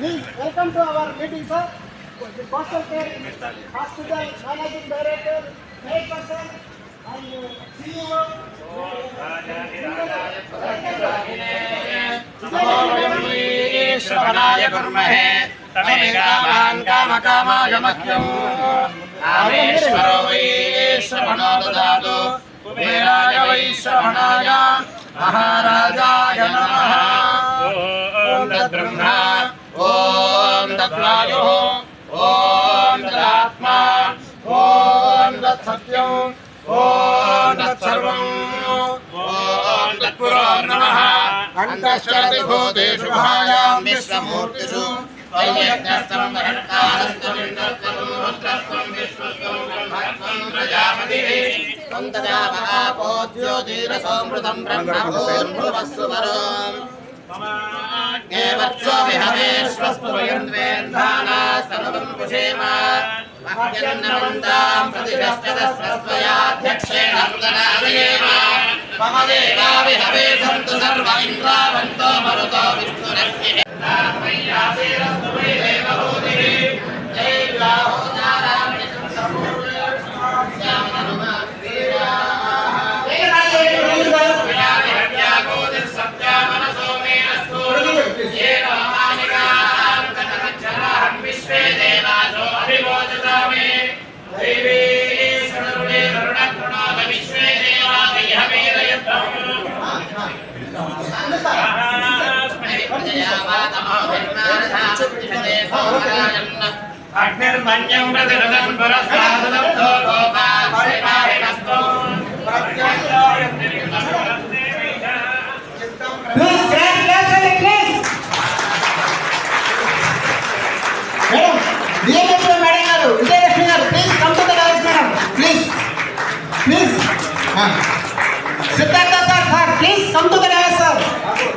Please welcome to our meeting, sir. The Coastal Care Hospital Managing Director, Chairperson, and uh, CEO. श्रवणाय कुर्महे तमेकामान् कामकामाय मह्यम् कामेश्वरो वै श्रवणो ददातु कुबेराय वै श्रवणाय महाराजाय ॐ तद्वायुः ॐ तदात्मा ॐ तत्सत्यम् ॐ तत्सर्वम् ॐ तत्पुरो नमः अन्तश्चरति भूतेषु भायां विश्वमूर्तिषु वैयज्ञस्तं महत्कारस्तं इन्द्रस्तं रुद्रस्तं विश्वस्तं ब्रह्मस्तं प्रजापतिः त्वं तदा महापो ज्योतिरसोऽमृतं ब्रह्मभूर्भुवस्सु वरोम् एवत्सो विहवेश्वस्तु वयन्द्वेन्धाना सर्वं कुशेम मह्यन्नवन्तां प्रतिशश्चतस्रस्त्वयाध्यक्षेण मुदनादयेम मम देवा विहवे అగ్నిర్మన్యం విజయలక్ష్మి మేడం గారు విజయలక్ష్మి గారు ప్లీజ్ సిద్ధార్థ प्लीज़ कम तो टू द सर।